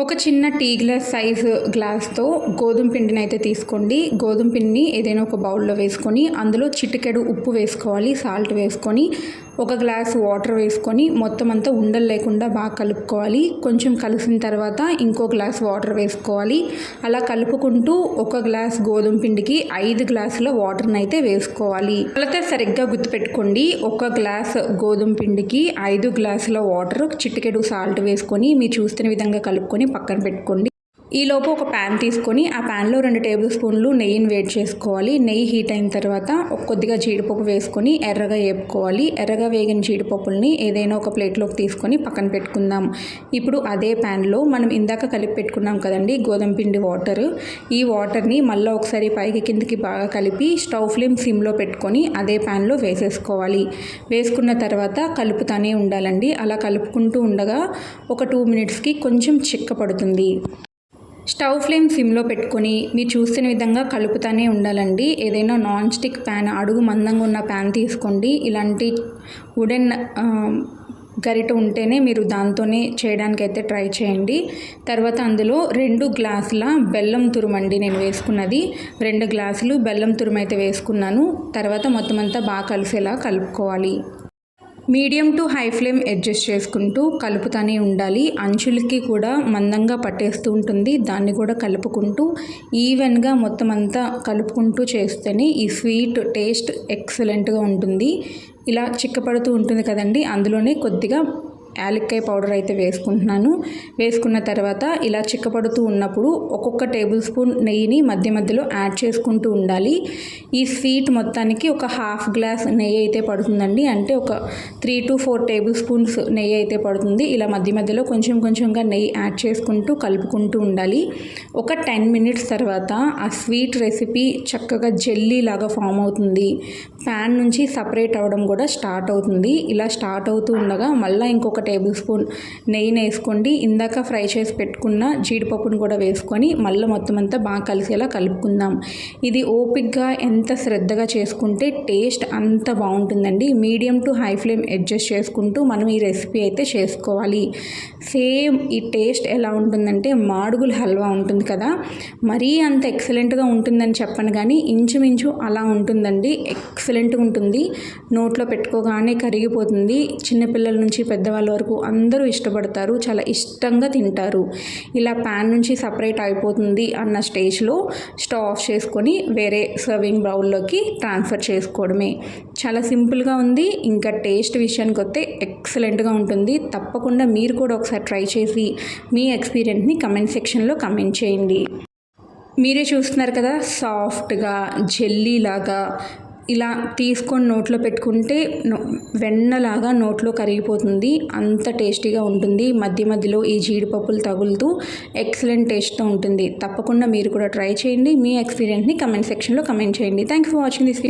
ఒక చిన్న tea glass size గ్లాస్తో గోధుమ పిండిని అయితే తీసుకోండి. గోధుమ పిండిని ఏదైనా ఒక బౌల్లో వేసుకొని అందులో చిటికెడు ఉప్పు వేసుకోవాలి సాల్ట్ వేసుకొని ఒక గ్లాస్ వాటర్ వేసుకొని మొత్తం అంతా ఉండలు లేకుండా బాగా కలుపుకోవాలి. కొంచెం కలిసిన తర్వాత ఇంకో గ్లాస్ వాటర్ వేసుకోవాలి. అలా కలుపుకుంటూ ఒక గ్లాస్ గోధుమ పిండికి ఐదు గ్లాసుల వాటర్ని అయితే వేసుకోవాలి. కొలత సరిగ్గా గుర్తుపెట్టుకోండి. ఒక గ్లాస్ గోధుమ పిండికి ఐదు గ్లాసుల వాటర్ చిటికెడు సాల్ట్ వేసుకొని మీరు చూస్తున్న విధంగా కలుపుకొని పక్కన పెట్టుకోండి. ఈలోపు ఒక ప్యాన్ తీసుకొని ఆ ప్యాన్లో రెండు టేబుల్ స్పూన్లు నెయ్యిని వేడి చేసుకోవాలి. నెయ్యి హీట్ అయిన తర్వాత కొద్దిగా జీడిపప్పు వేసుకొని ఎర్రగా వేపుకోవాలి ఎర్రగా వేగిన జీడిపప్పుల్ని ఏదైనా ఒక ప్లేట్లోకి తీసుకొని పక్కన పెట్టుకుందాం. ఇప్పుడు అదే ప్యాన్లో మనం ఇందాక కలిపి పెట్టుకున్నాం కదండి గోధుమ పిండి వాటర్ ఈ వాటర్ని మళ్ళీ ఒకసారి పైకి కిందకి బాగా కలిపి స్టవ్ ఫ్లేమ్ సిమ్లో పెట్టుకొని అదే ప్యాన్లో వేసేసుకోవాలి. వేసుకున్న తర్వాత కలుపుతానే ఉండాలండి. అలా కలుపుకుంటూ ఉండగా ఒక టూ మినిట్స్కి కొంచెం చిక్క పడుతుంది. స్టవ్ ఫ్లేమ్ సిమ్లో పెట్టుకొని మీరు చూసిన విధంగా కలుపుతూనే ఉండాలండి. ఏదైనా నాన్ స్టిక్ ప్యాన్ అడుగు మందంగా ఉన్న ప్యాన్ తీసుకోండి. ఇలాంటి వుడెన్ గరిట ఉంటేనే మీరు దాంతోనే చేయడానికి అయితే ట్రై చేయండి. తర్వాత అందులో రెండు గ్లాసుల బెల్లం తురుమండి నేను వేసుకున్నది. రెండు గ్లాసులు బెల్లం తురుము అయితే వేసుకున్నాను. తర్వాత మొత్తం అంతా బాగా కలిసేలా కలుపుకోవాలి. Medium to high flame adjust చేసుకుంటూ కలుపుతూనే ఉండాలి. అంచులకి కూడా మందంగా పట్టేస్తూ ఉంటుంది. దాన్ని కూడా కలుపుకుంటూ ఈవెన్గా మొత్తం అంతా కలుపుకుంటూ చేస్తేనే ఈ స్వీట్ టేస్ట్ ఎక్సలెంట్గా ఉంటుంది. ఇలా చిక్కపడుతూ ఉంటుంది కదండి. అందులోనే కొద్దిగా యాలక్కాయ పౌడర్ అయితే వేసుకుంటున్నాను. వేసుకున్న తర్వాత ఇలా చిక్కపడుతూ ఉన్నప్పుడు ఒక్కొక్క టేబుల్ స్పూన్ నెయ్యిని మధ్య మధ్యలో యాడ్ చేసుకుంటూ ఉండాలి. ఈ స్వీట్ మొత్తానికి ఒక హాఫ్ గ్లాస్ నెయ్యి అయితే పడుతుందండి. అంటే ఒక three to four tablespoons నెయ్యి అయితే పడుతుంది. ఇలా మధ్య మధ్యలో కొంచెం కొంచెంగా నెయ్యి యాడ్ చేసుకుంటూ కలుపుకుంటూ ఉండాలి. ఒక టెన్ మినిట్స్ తర్వాత ఆ స్వీట్ రెసిపీ చక్కగా జెల్లీ లాగా ఫామ్ అవుతుంది. ప్యాన్ నుంచి సపరేట్ అవ్వడం కూడా స్టార్ట్ అవుతుంది. ఇలా స్టార్ట్ అవుతూ ఉండగా మళ్ళీ ఇంకొక టేబుల్ స్పూన్ నెయ్యిని వేసుకోండి. ఇందాక ఫ్రై చేసి పెట్టుకున్న జీడిపప్పును కూడా వేసుకొని మళ్ళీ మొత్తం అంతా బాగా కలిసేలా కలుపుకుందాం. ఇది ఓపిక్గా ఎంత శ్రద్ధగా చేసుకుంటే టేస్ట్ అంత బాగుంటుందండి. Medium to high flame adjust చేసుకుంటూ మనం ఈ రెసిపీ అయితే చేసుకోవాలి. సేమ్ ఈ టేస్ట్ ఎలా ఉంటుందంటే మాడుగుల హల్వా ఉంటుంది కదా మరీ అంత ఎక్సలెంట్గా ఉంటుందని చెప్పను కానీ ఇంచుమించు అలా ఉంటుందండి. ఎక్సలెంట్గా ఉంటుంది. నోట్లో పెట్టుకోగానే కరిగిపోతుంది. చిన్నపిల్లల నుంచి పెద్దవాళ్ళు వరకు అందరూ ఇష్టపడతారు చాలా ఇష్టంగా తింటారు. ఇలా ప్యాన్ నుంచి సపరేట్ అయిపోతుంది అన్న స్టేజ్లో స్టవ్ ఆఫ్ చేసుకొని వేరే సర్వింగ్ బౌల్లోకి ట్రాన్స్ఫర్ చేసుకోవడమే. చాలా సింపుల్గా ఉంది. ఇంకా టేస్ట్ విషయానికి వస్తే ఎక్సలెంట్గా ఉంటుంది. తప్పకుండా మీరు కూడా ఒకసారి ట్రై చేసి మీ ఎక్స్పీరియన్స్ని కమెంట్ సెక్షన్లో కమెంట్ చేయండి. మీరే చూస్తున్నారు కదా సాఫ్ట్గా జెల్లీలాగా ఇలా తీసుకొని నోట్లో పెట్టుకుంటే వెన్నలాగా నోట్లో కరిగిపోతుంది. అంత టేస్టీగా ఉంటుంది. మధ్య మధ్యలో ఈ జీడిపప్పులు తగులుతూ ఎక్సలెంట్ టేస్ట్తో ఉంటుంది. తప్పకుండా మీరు కూడా ట్రై చేయండి. మీ ఎక్స్పీరియన్స్ని కమెంట్ సెక్షన్లో కమెంట్ చేయండి. Thanks for watching this